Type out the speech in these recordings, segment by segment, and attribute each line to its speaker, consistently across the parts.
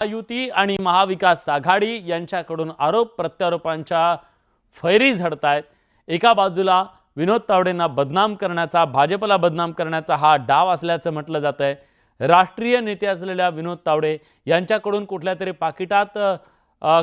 Speaker 1: युती आणि महाविकास आघाडी यांच्याकडून आरोप प्रत्यारोपांच्या फैरी झडत आहेत एका बाजूला विनोद तावडेंना बदनाम करण्याचा भाजपला बदनाम करण्याचा हा डाव असल्याचं म्हटलं जात आहे राष्ट्रीय नेते असलेल्या विनोद तावडे यांच्याकडून कुठल्या तरी पाकिटात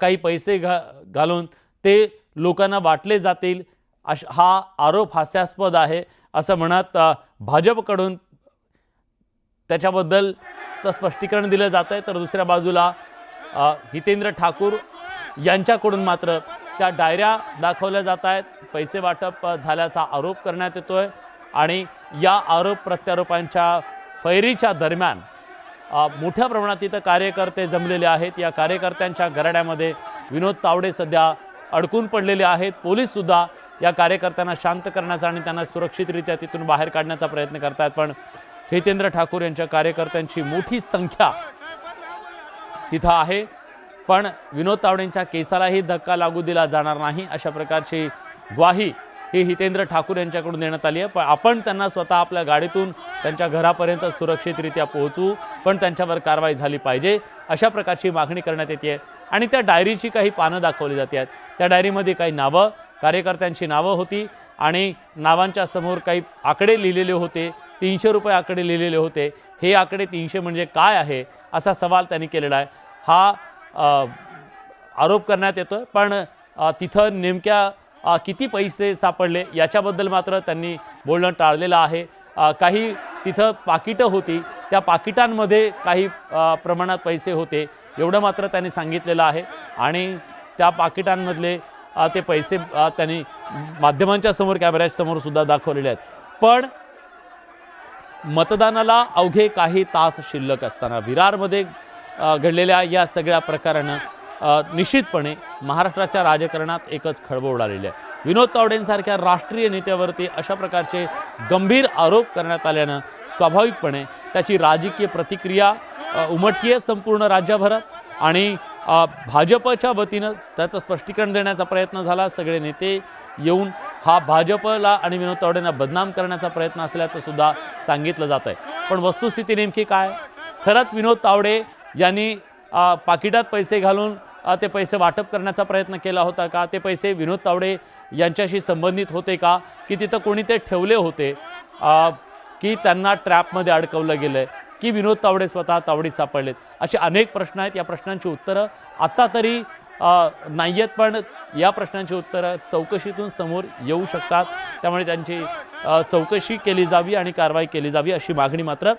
Speaker 1: काही पैसे घा घालून ते लोकांना वाटले जातील अश हा आरोप हास्यास्पद आहे असं म्हणत भाजपकडून त्याच्याबद्दल चं स्पष्टीकरण दिलं जात आहे तर दुसऱ्या बाजूला हितेंद्र ठाकूर यांच्याकडून मात्र त्या डायऱ्या दाखवल्या जात आहेत पैसे वाटप झाल्याचा आरोप करण्यात येतो आहे आणि या आरोप प्रत्यारोपांच्या फैरीच्या दरम्यान मोठ्या प्रमाणात इथं कार्यकर्ते जमलेले आहेत. या कार्यकर्त्यांच्या गराड्यामध्ये विनोद तावडे सध्या अडकून पडलेले आहेत. पोलीससुद्धा या कार्यकर्त्यांना शांत करण्याचा आणि त्यांना सुरक्षितरित्या तिथून बाहेर काढण्याचा प्रयत्न करतायत. पण हितेंद्र ठाकूर यांच्या कार्यकर्त्यांची मोठी संख्या तिथं आहे. पण विनोद तावडेंच्या केसालाही धक्का लागू दिला जाणार नाही अशा प्रकारची ग्वाही ही हितेंद्र ठाकूर यांच्याकडून देण्यात आली आहे. पण आपण त्यांना स्वतः आपल्या गाडीतून त्यांच्या घरापर्यंत सुरक्षितरित्या पोहोचू पण त्यांच्यावर कारवाई झाली पाहिजे अशा प्रकारची मागणी करण्यात येते. आणि त्या डायरीची काही पानं दाखवली जाते आहेत. त्या डायरीमध्ये काही नावं कार्यकर्त्यांची नावं होती आणि नावांच्या समोर काही आकडे लिहिलेले होते. तीनशे रुपये आकडे लिहिलेले होते. हे आकडे तीनशे म्हणजे काय आहे? असा सवाल त्यांनी केलेला आहे. हा आरोप करण्यात येतो आहे पण तिथं नेमक्या किती पैसे सापडले याच्याबद्दल मात्र त्यांनी बोलणं टाळलेलं आहे. काही तिथं पाकिटं होती. त्या पाकिटांमध्ये काही प्रमाणात पैसे होते. एवढं मात्र त्यांनी सांगितलेलं आहे. आणि त्या पाकिटांमधले ते पैसे त्यांनी माध्यमांच्या समोर कॅमेऱ्यासमोर सुद्धा दाखवलेले आहेत. पण मतदानाला अवघे काही तास शिल्लक असताना विरारमध्ये घडलेल्या या सगळ्या प्रकारानं निश्चितपणे महाराष्ट्राच्या राजकारणात एकच खळबळ उडालेली आहे. विनोद तावडेंसारख्या राष्ट्रीय नेत्यावरती अशा प्रकारचे गंभीर आरोप करण्यात आल्यानं स्वाभाविकपणे त्याची राजकीय प्रतिक्रिया उमटती आहे संपूर्ण राज्यभरात आणि भाजपच्या वतीनं त्याचं स्पष्टीकरण देण्याचा प्रयत्न झाला. सगळे नेते येऊन हा भाजपला आणि विनोद तावडेंना बदनाम करण्याचा प्रयत्न असल्याचं सुद्धा सांगितलं जात आहे. पण वस्तुस्थिती नेमकी काय? खरंच विनोद तावडे यांनी पाकिटात पैसे घालून ते पैसे वाटप करण्याचा प्रयत्न केला होता का? ते पैसे विनोद तावडे यांच्याशी संबंधित होते का? की तिथं कोणी ते ठेवले होते? की त्यांना ट्रॅपमध्ये अडकवलं गेलं आहे की विनोद तावडे स्वतः तावडीत सापडलेत. असे अनेक प्रश्न आहेत. या प्रश्नांची उत्तरं आत्ता तरी नाही आहेत पण या प्रश्नांची उत्तरं चौकशीतून समोर येऊ शकतात. त्यामुळे त्यांची चौकशी केली जावी आणि कारवाई केली जावी अशी मागणी मात्र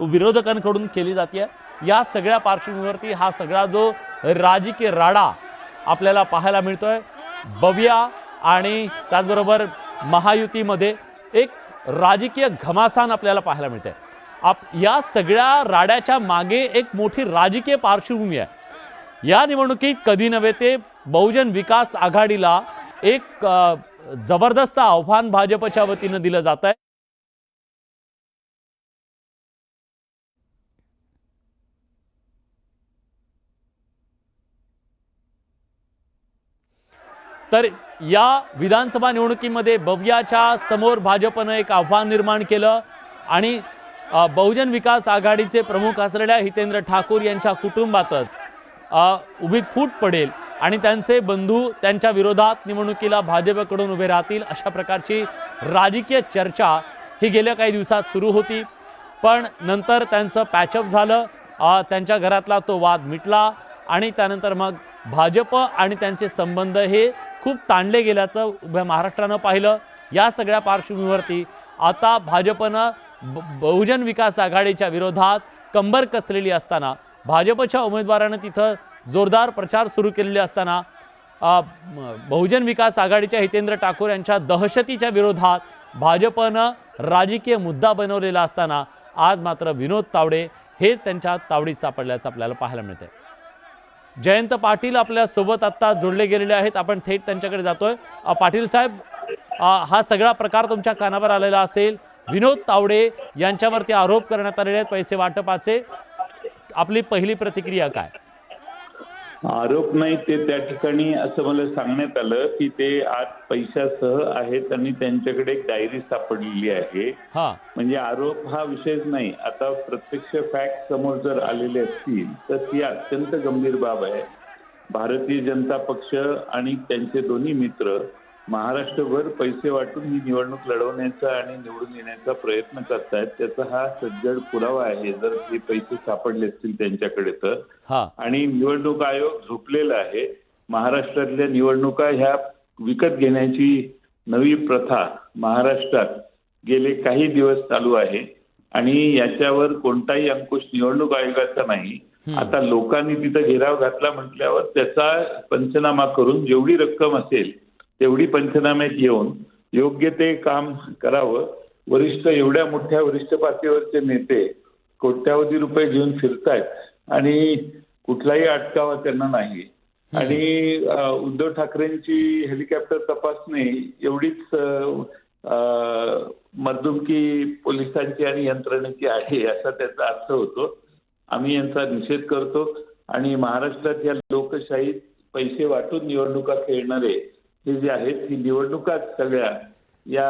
Speaker 1: विरोधकांकडून केली जाते या सगळ्या पार्श्वभूमीवरती हा सगळा जो राजकीय राडा आपल्याला पाहायला मिळतोय बव्या आणि त्याचबरोबर महायुतीमध्ये एक राजकीय घमासान आपल्याला पाहायला मिळते आप या सगळ्या राड्याच्या मागे एक मोठी राजकीय पार्श्वभूमी आहे. या निवडणुकीत कधी नव्हे ते बहुजन विकास आघाडीला एक जबरदस्त आव्हान भाजपच्या वतीनं दिलं जात आहे. तर या विधानसभा निवडणुकीमध्ये बवियाच्या समोर भाजपनं एक आव्हान निर्माण केलं आणि बहुजन विकास आघाडीचे प्रमुख असलेल्या हितेंद्र ठाकूर यांच्या कुटुंबातच उभी फूट पडेल आणि त्यांचे बंधू त्यांच्या विरोधात निवडणुकीला भाजपकडून उभे राहतील अशा प्रकारची राजकीय चर्चा ही गेल्या काही दिवसात सुरू होती. पण नंतर त्यांचं पॅचअप झालं त्यांच्या घरातला तो वाद मिटला आणि त्यानंतर मग भाजप आणि त्यांचे संबंध हे खूप ताणले गेल्याचं उभ्या महाराष्ट्रानं पाहिलं. या सगळ्या पार्श्वभूमीवरती आता भाजपनं बहुजन विकास आघाडीच्या विरोधात कंबर कसलेली असताना भाजपच्या उमेदवारानं तिथं जोरदार प्रचार सुरू केलेले असताना बहुजन विकास आघाडीच्या हितेंद्र ठाकूर यांच्या दहशतीच्या विरोधात भाजपनं राजकीय मुद्दा बनवलेला असताना आज मात्र विनोद तावडे हे त्यांच्या तावडीत सापडल्याचं आपल्याला पाहायला मिळतंय. जयंत पाटील आपल्यासोबत आत्ता जोडले गेलेले आहेत. आपण थेट त्यांच्याकडे जातोय. पाटील साहेब हा सगळा प्रकार तुमच्या कानावर आलेला असेल. विनोद तावडे यांच्यावरती आरोप करण्यात आलेले आहेत पैसे वाटपाचे. आपली पहिली प्रतिक्रिया काय?
Speaker 2: आरोप नाही ते त्या ठिकाणी असं मला सांगण्यात आलं की ते आज पैशासह आहेत आणि त्यांच्याकडे एक डायरी सापडलेली आहे.
Speaker 1: हा.
Speaker 2: म्हणजे आरोप हा विषयच नाही. आता प्रत्यक्ष फॅक्ट समोर जर आलेले असतील तर ती अत्यंत गंभीर बाब आहे. भारतीय जनता पक्ष आणि त्यांचे दोन्ही मित्र महाराष्ट्रभर पैसे वाटून ही निवडणूक लढवण्याचा आणि निवडून येण्याचा प्रयत्न करतायत. त्याचा हा सज्जड पुरावा आहे. जर हे पैसे सापडले असतील त्यांच्याकडे तर. आणि निवडणूक आयोग झोपलेला आहे. महाराष्ट्रातल्या निवडणुका ह्या विकत घेण्याची नवी प्रथा महाराष्ट्रात गेले काही दिवस चालू आहे. आणि याच्यावर कोणताही अंकुश निवडणूक आयोगाचा नाही. आता लोकांनी तिथं घेराव घातला म्हटल्यावर त्याचा पंचनामा करून जेवढी रक्कम असेल तेवढी पंचनाम्यात येऊन योग्य ते काम करावं. वरिष्ठ एवढ्या मोठ्या वरिष्ठ पातळीवरचे नेते कोट्यावधी रुपये घेऊन फिरतायत आणि कुठलाही अटकावा त्यांना नाही आणि उद्धव ठाकरेंची हेलिकॉप्टर तपासणी एवढीच मर्दुमकी पोलिसांची आणि यंत्रणेची आहे असा त्याचा अर्थ होतो. आम्ही यांचा निषेध करतो आणि महाराष्ट्रात या लोकशाहीत पैसे वाटून निवडणुका खेळणारे हे जे आहेत ही निवडणुकाच सगळ्या या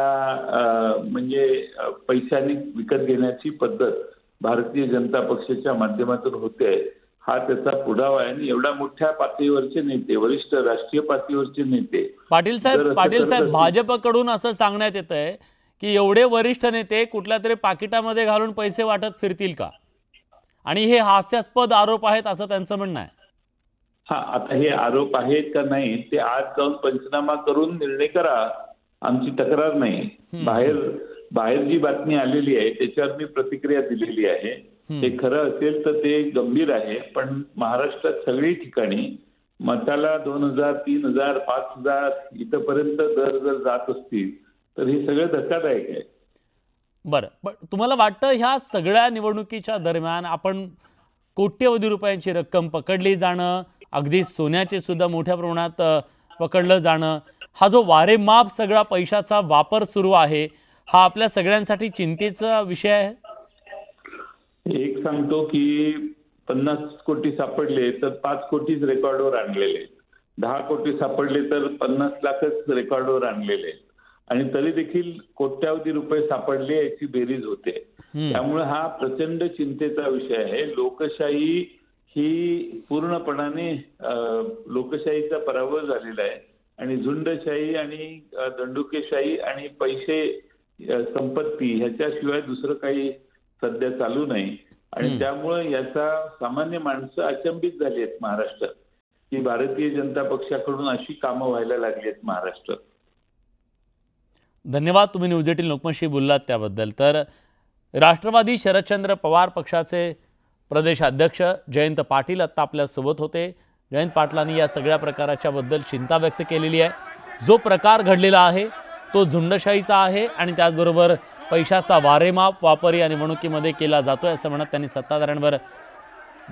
Speaker 2: म्हणजे पैशाने विकत घेण्याची पद्धत भारतीय जनता पक्षाच्या माध्यमातून होते. हा त्याचा पुरावा आहे आणि एवढ्या मोठ्या पातळीवरचे नेते वरिष्ठ राष्ट्रीय पातळीवरचे नेते
Speaker 1: पाटील साहेब पाटील साहेब भाजपकडून असं सांगण्यात येत आहे की एवढे वरिष्ठ नेते कुठल्या तरी पाकिटामध्ये घालून पैसे वाटत फिरतील का? आणि हे हास्यास्पद आरोप आहेत असं त्यांचं म्हणणं आहे.
Speaker 2: हा आता हे आरोप आहेत का नाही ते आज जाऊन पंचनामा करून निर्णय करा. आमची तक्रार नाही. बाहेर बाहेर जी बातमी आलेली आहे त्याच्यावर मी प्रतिक्रिया दिलेली आहे. ते खरं असेल तर ते गंभीर आहे पण महाराष्ट्रात सगळी ठिकाणी मताला दोन हजार तीन हजार पाच हजार इथपर्यंत दर जर जात असतील तर हे सगळं धक्कादायक आहे.
Speaker 1: बरं. पण तुम्हाला वाटतं ह्या सगळ्या निवडणुकीच्या दरम्यान आपण कोट्यवधी रुपयांची रक्कम पकडली जाणं अगदी सोन्याचे सुद्धा मोठ्या प्रमाणात पकडलं जाणं. हा जो वारेमाप सगळा पैशाचा वापर सुरू आहे हा आपल्या सगळ्यांसाठी चिंतेचा विषय आहे?
Speaker 2: एक सांगतो की पन्नास कोटी सापडले तर पाच कोटीच रेकॉर्डवर आणलेले. दहा कोटी सापडले तर पन्नास लाखच रेकॉर्डवर आणलेले. आणि तरी देखील कोट्यावधी रुपये सापडले याची बेरीज होते. त्यामुळे हा प्रचंड चिंतेचा विषय आहे. लोकशाही ही पूर्णपणाने लोकशाहीचा पराभव झालेला आहे. आणि झुंडशाही आणि दंडुकेशाही आणि पैसे संपत्ती ह्याच्याशिवाय दुसरं काही सध्या चालू नाही. आणि त्यामुळे याचा सामान्य माणसं अचंबित झाली आहेत महाराष्ट्रात की भारतीय जनता पक्षाकडून अशी कामं व्हायला लागली आहेत महाराष्ट्रात
Speaker 1: धन्यवाद. तुम्ही न्यूज एटीन लोकमतशी बोललात त्याबद्दल. तर राष्ट्रवादी शरदचंद्र पवार पक्षाचे प्रदेशाध्यक्ष जयंत पाटील आत्ता आपल्यासोबत होते. जयंत पाटलांनी या सगळ्या प्रकाराच्या बद्दल चिंता व्यक्त केलेली आहे. जो प्रकार घडलेला आहे तो झुंडशाहीचा आहे आणि त्याचबरोबर पैशाचा वारेमाप वापर या निवडणुकीमध्ये केला जातोय असं म्हणत त्यांनी सत्ताधाऱ्यांवर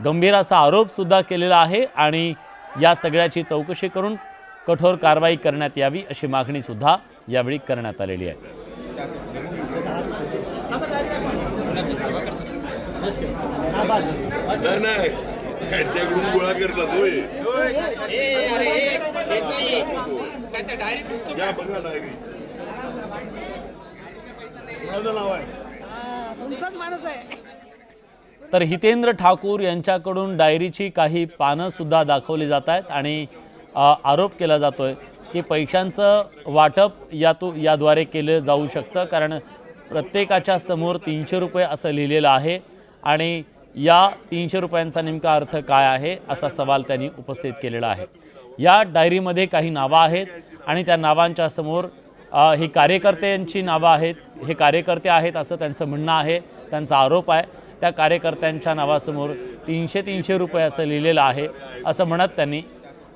Speaker 1: गंभीर असा आरोपसुद्धा केलेला आहे आणि या सगळ्याची चौकशी करून कठोर कारवाई करण्यात यावी अशी मागणीसुद्धा यावेळी करण्यात आलेली आहे.
Speaker 3: नाही नाही. गोळा करतात होय
Speaker 4: तुमचाच माणूस आहे.
Speaker 1: तर हितेंद्र ठाकूर यांच्याकडून डायरीची काही पानं सुद्धा दाखवली जात आहेत आणि अ, आरोप केला जातोय की पैशांचं वाटप यातू याद्वारे केलं जाऊ शकतं कारण प्रत्येकाच्या समोर तीनशे रुपये असं लिहिलेलं आहे. आणि या तीनशे रुपयांचा नेमका अर्थ काय आहे असा सवाल त्यांनी उपस्थित केलेला आहे. या डायरीमध्ये काही नावं आहेत आणि त्या नावांच्या समोर ही कार्यकर्त्यांची नावं आहेत. हे कार्यकर्ते आहेत असं त्यांचं म्हणणं आहे त्यांचा आरोप आहे. त्या कार्यकर्त्यांच्या नावासमोर तीनशे तीनशे रुपये असं लिहिलेलं आहे असं म्हणत त्यांनी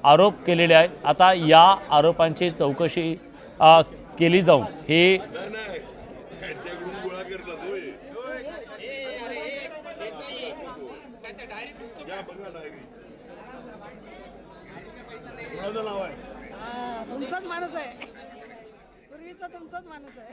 Speaker 1: आरोप केलेले आहेत. आता या आरोपांची चौकशी केली जाऊन हे
Speaker 4: तुमचा तुमचाच माणूस आहे.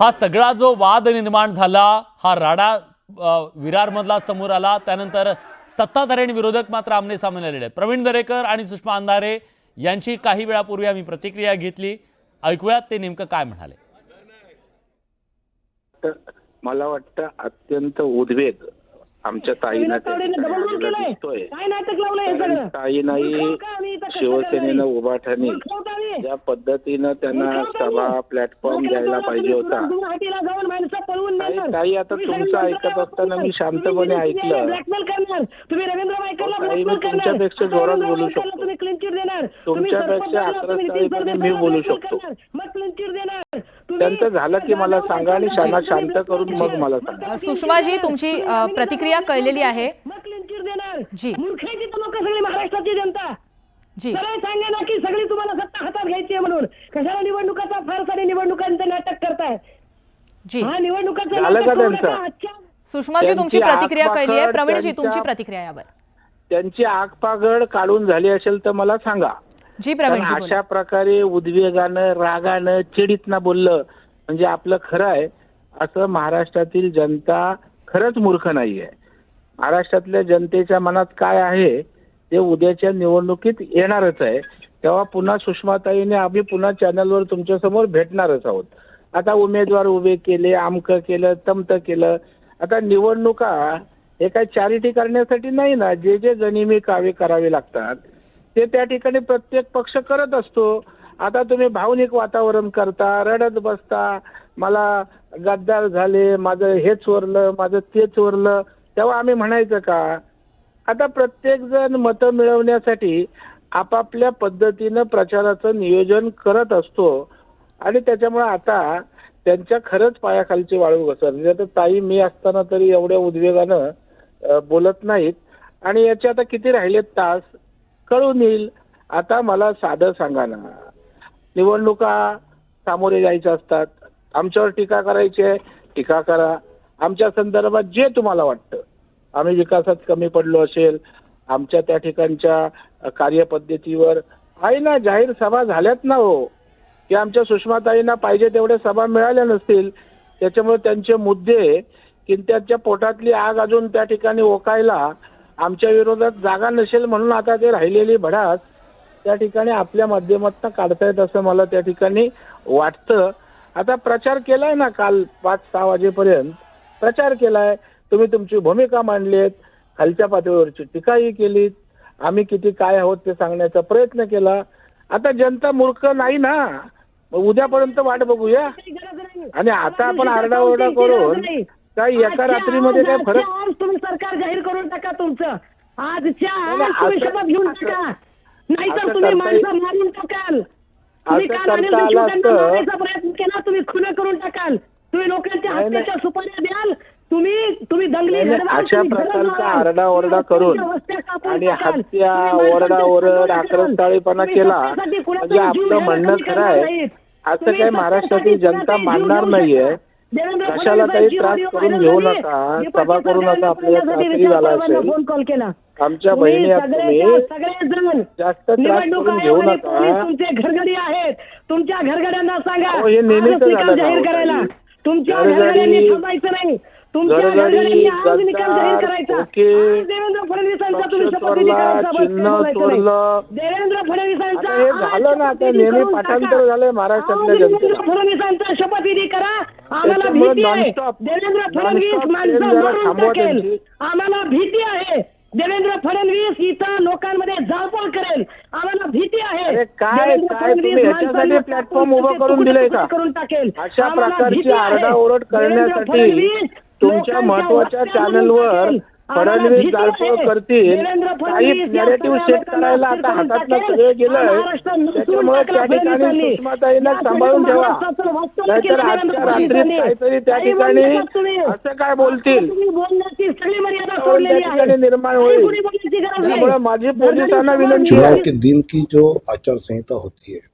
Speaker 1: हा सगळा जो वाद निर्माण झाला हा राडा विरारमधला समोर आला. त्यानंतर सत्ताधारी आणि विरोधक मात्र आमने सामने आलेले आहेत प्रवीण दरेकर आणि सुषमा अंधारे यांची काही वेळापूर्वी आम्ही प्रतिक्रिया घेतली. ऐकूयात ते नेमकं काय म्हणाले.
Speaker 5: तर मला वाटतं अत्यंत उद्वेग आमच्या ताईनं दिसतोय.
Speaker 4: काय नाटक लावलंय हे सगळं?
Speaker 5: ताई नाही शिवसेनेनं उभाठाने ज्या पद्धतीनं त्यांना सभा प्लॅटफॉर्म द्यायला पाहिजे होता.
Speaker 4: गुवाहाटीला जाऊन माणसं पळवून
Speaker 5: ताई
Speaker 4: नेणार.
Speaker 5: ताई आता
Speaker 4: तुम्ही
Speaker 5: तुमचं
Speaker 4: रवींद्र
Speaker 5: ऐकत असताना मी शांतपणे ऐकलं.
Speaker 4: ब्लॅकमेल करणार. तुम्ही रवींद्र भाईकरला
Speaker 5: हो, ताई, मी
Speaker 4: ब्लॅकमेल करणार.
Speaker 5: तुमच्यापेक्षा
Speaker 4: आता
Speaker 5: जोरात
Speaker 4: रवींद्र
Speaker 5: बोलू
Speaker 4: भाईकरला
Speaker 5: शकतो.
Speaker 4: तुम्ही क्लीन चिट देणार. तुम्ही
Speaker 5: तुमच्यापेक्षा
Speaker 4: सरपंचाला तुम्ही सरदेसाईला
Speaker 5: मी बोलू शकतो.
Speaker 4: करणार. मग क्लीन चिट देणार.
Speaker 5: त्यांचं झालं की मला सांगा आणि शांत शांत करून मग मला सांगा
Speaker 6: सुषमाजी, तुमची, अ, प्रतिक्रिया कळलेली आहे.
Speaker 4: देणार
Speaker 6: जी.
Speaker 4: मूर्खाची तर लोक सगळी महाराष्ट्राची जनता
Speaker 6: जी
Speaker 4: सरळ सांगा ना की सगळी तुम्हाला सत्ता हातात घ्यायची आहे म्हणून कशाला निवडणुकाचा फार आणि निवडणुकांचं नाटक करताय
Speaker 6: जी
Speaker 4: हा निवडणुकाचं
Speaker 5: झालं का
Speaker 4: नाटक करू
Speaker 5: त्यांचं?
Speaker 4: नका. आजच्या
Speaker 6: सुषमाजी
Speaker 5: त्यांची
Speaker 6: तुमची प्रतिक्रिया कळली आहे प्रवीणजी
Speaker 5: त्यांच्या-
Speaker 6: तुमची प्रतिक्रिया यावर
Speaker 5: त्यांची आगपागड काढून झाली असेल तर मला सांगा
Speaker 6: जी
Speaker 5: कारण अशा. प्रकारे उद्वेगानं रागानं चिडीतनं बोललं म्हणजे आपलं खरं आहे असं महाराष्ट्रातील जनता खरंच मूर्ख नाहीये. महाराष्ट्रातल्या जनतेच्या मनात काय आहे ते उद्याच्या निवडणुकीत येणारच आहे. तेव्हा पुन्हा सुषमाताईने आम्ही पुन्हा चॅनलवर तुमच्यासमोर भेटणारच आहोत. आता उमेदवार उभे केले आमकं केलं तमतं केलं. आता निवडणुका हे काय चॅरिटी करण्यासाठी नाही ना जे जे गनिमी कावे करावे लागतात ते त्या ठिकाणी प्रत्येक पक्ष करत असतो. आता तुम्ही भावनिक वातावरण करता रडत बसता मला गद्दार झाले माझं हेच वरलं माझं ते चोरलं तेव्हा आम्ही म्हणायचं का? आता प्रत्येक जण मतं मिळवण्यासाठी आपापल्या पद्धतीनं प्रचाराचं नियोजन करत असतो. आणि त्याच्यामुळे आता त्यांच्या खरंच पायाखालची वाळू घसरली. आता ताई मी असताना तरी एवढ्या उद्वेगानं बोलत नाहीत. आणि याचे आता किती राहिलेत तास? कळून येईल. आता मला साधं सांगा ना. निवडणुका सामोरे जायच्या असतात. आमच्यावर टीका करायची आहे टीका करा. आमच्या संदर्भात जे तुम्हाला वाटतं. आम्ही विकासात कमी पडलो असेल आमच्या त्या ठिकाणच्या कार्यपद्धतीवर आहे ना जाहीर सभा झाल्यात ना हो. की आमच्या सुषमाताईंना पाहिजे तेवढ्या सभा मिळाल्या नसतील. त्याच्यामुळे त्यांचे मुद्दे की त्याच्या पोटातली आग अजून त्या ठिकाणी ओकायला आमच्या विरोधात जागा नसेल म्हणून आता ते राहिलेली भडास त्या ठिकाणी आपल्या माध्यमातून काढतायत असं मला त्या ठिकाणी वाटतं. आता प्रचार केलाय ना काल पाच सहा वाजेपर्यंत. प्रचार केलाय. तुम्ही तुमची भूमिका मांडलीत. खालच्या पातळीवरची टीकाही केलीत. आम्ही किती काय आहोत ते सांगण्याचा प्रयत्न केला. आता जनता मूर्ख नाही ना. मग उद्यापर्यंत वाट बघूया. आणि आता आपण आरडाओरडा करून काय एका रात्रीमध्ये काय फरक
Speaker 4: आज तुम्ही सरकार जाहीर करून टाका तुमचं आजच्या
Speaker 5: नाही,
Speaker 4: आज तुम्ही
Speaker 5: असं-
Speaker 4: शपथ घेऊन
Speaker 5: असं-
Speaker 4: टाका नाहीतर
Speaker 5: असं
Speaker 4: तुम्ही
Speaker 5: करता येईल-
Speaker 4: माणसं मारून टाकाल तुम्ही
Speaker 5: असं
Speaker 4: काल अनिल
Speaker 5: करता आलं
Speaker 4: देशमुखांना
Speaker 5: असतं.
Speaker 4: मारायचा प्रयत्न केला तुम्ही खुना करून टाकाल तुम्ही लोकांच्या
Speaker 5: नाही,
Speaker 4: हत्याच्या सुपाऱ्या द्याल तुम्ही तुम्ही दंगली
Speaker 5: नाही, नाही,
Speaker 4: घडवाल,
Speaker 5: अशा
Speaker 4: तुम्ही घरं
Speaker 5: प्रकारचा
Speaker 4: जाळाल,
Speaker 5: आरडाओरडा
Speaker 4: तुम्ही
Speaker 5: करून
Speaker 4: लोकांच्या वस्त्या कापून
Speaker 5: आणि
Speaker 4: टाकाल,
Speaker 5: हत्या
Speaker 4: तुम्ही माणसांच्या
Speaker 5: ओरडाओरड आक्रस्ताळीपणा
Speaker 4: तुम्ही
Speaker 5: केला म्हणजे
Speaker 4: जीव
Speaker 5: आपलं
Speaker 4: घ्यायला
Speaker 5: म्हणणं
Speaker 4: कमी
Speaker 5: खरं आहे
Speaker 4: नाहीत.
Speaker 5: असं
Speaker 4: तुम्ही
Speaker 5: काही महाराष्ट्रातील जनता
Speaker 4: कुणाचाही जीव
Speaker 5: मानणार
Speaker 4: घेऊ
Speaker 5: नाहीये
Speaker 4: शकता.
Speaker 5: कशाला काही त्रास करून घेऊ. नका. सभा करू नका आपल्याला त्रासही झाला
Speaker 4: फोन कॉल केला.
Speaker 5: आमच्या बहिणी तुम्ही जास्त त्रास करून घेऊ नका.
Speaker 4: तुमचे घरगडी आहेत. तुमच्या घरगड्यांना सांगा.
Speaker 5: हे नेहमीच
Speaker 4: जाहीर
Speaker 5: अहो,
Speaker 4: करायला. तुमच्या
Speaker 5: घरगडी-
Speaker 4: घरगड्यांनी थांबायचं नाही. तुमच्या
Speaker 5: घरगडी,
Speaker 4: घरगड्यांनी आज निकाल जाहीर
Speaker 5: गद्दार,
Speaker 4: करायचा
Speaker 5: ओके.
Speaker 4: आज देवेंद्र फडणवीसांचा तुम्ही
Speaker 5: पक्ष
Speaker 4: शपथविधी
Speaker 5: चोरला,
Speaker 4: करा, सभा
Speaker 5: चिन्ह
Speaker 4: बोलायचं नाही.
Speaker 5: चोरलं.
Speaker 4: देवेंद्र फडणवीसांचा
Speaker 5: आता हे
Speaker 4: आज
Speaker 5: झालं ना आता
Speaker 4: शपथविधी
Speaker 5: नेहमी
Speaker 4: करून
Speaker 5: पाठांतर
Speaker 4: टाका.
Speaker 5: झालंय महाराष्ट्रातल्या
Speaker 4: आज देवेंद्र
Speaker 5: जनतेला.
Speaker 4: फडणवीसांचा शपथविधी करा आम्हाला
Speaker 5: त्याच्यामुळे
Speaker 4: भीती आहे
Speaker 5: non-stop-
Speaker 4: Devendra
Speaker 5: non-stop
Speaker 4: Fadnavis
Speaker 5: train
Speaker 4: माणसं
Speaker 5: जरा
Speaker 4: मारून
Speaker 5: थांबवा
Speaker 4: टाकेल
Speaker 5: त्यांची.
Speaker 4: आम्हाला भीती आहे देवेंद्र फडणवीस इथं लोकांमध्ये जाळपोळ करेल आम्हाला भीती आहे
Speaker 5: काय-
Speaker 4: देवेंद्र
Speaker 5: काय तुम्ही
Speaker 4: फडणवीस
Speaker 5: ह्याच्यासाठी
Speaker 4: माणसांना
Speaker 5: platform
Speaker 4: टाकून
Speaker 5: उभं करून
Speaker 4: तुकडे
Speaker 5: दिलंय
Speaker 4: तुकडे
Speaker 5: का?
Speaker 4: करून टाकेल
Speaker 5: अशा
Speaker 4: आम्हाला
Speaker 5: प्रकारची
Speaker 4: भीती आहे.
Speaker 5: आरडाओरड
Speaker 4: देवेंद्र
Speaker 5: करण्यासाठी
Speaker 4: फडणवीस
Speaker 5: तुमच्या
Speaker 4: महत्त्वाच्या
Speaker 5: चॅनलवर फडणवीस. करतील काही नॅरेटिव्ह सेट करायला आता
Speaker 4: टाकेल.
Speaker 5: सगळं गेलंय त्याच्यामुळे त्या ठिकाणी. सुषमाताईंना सांभाळून ठेवा नाहीतर आजच्या
Speaker 4: फडणवीसांनी.
Speaker 5: काहीतरी त्या ठिकाणी. असं काय बोलतील
Speaker 4: तुम्ही बोलण्याची सगळी मर्यादा
Speaker 5: त्या
Speaker 4: सोडलेली आहे
Speaker 5: ठिकाणी निर्माण होईल. त्यामुळे माझी पोलिसांना विनंती
Speaker 7: चुनाव के दिन की जो आचार संहिता होती है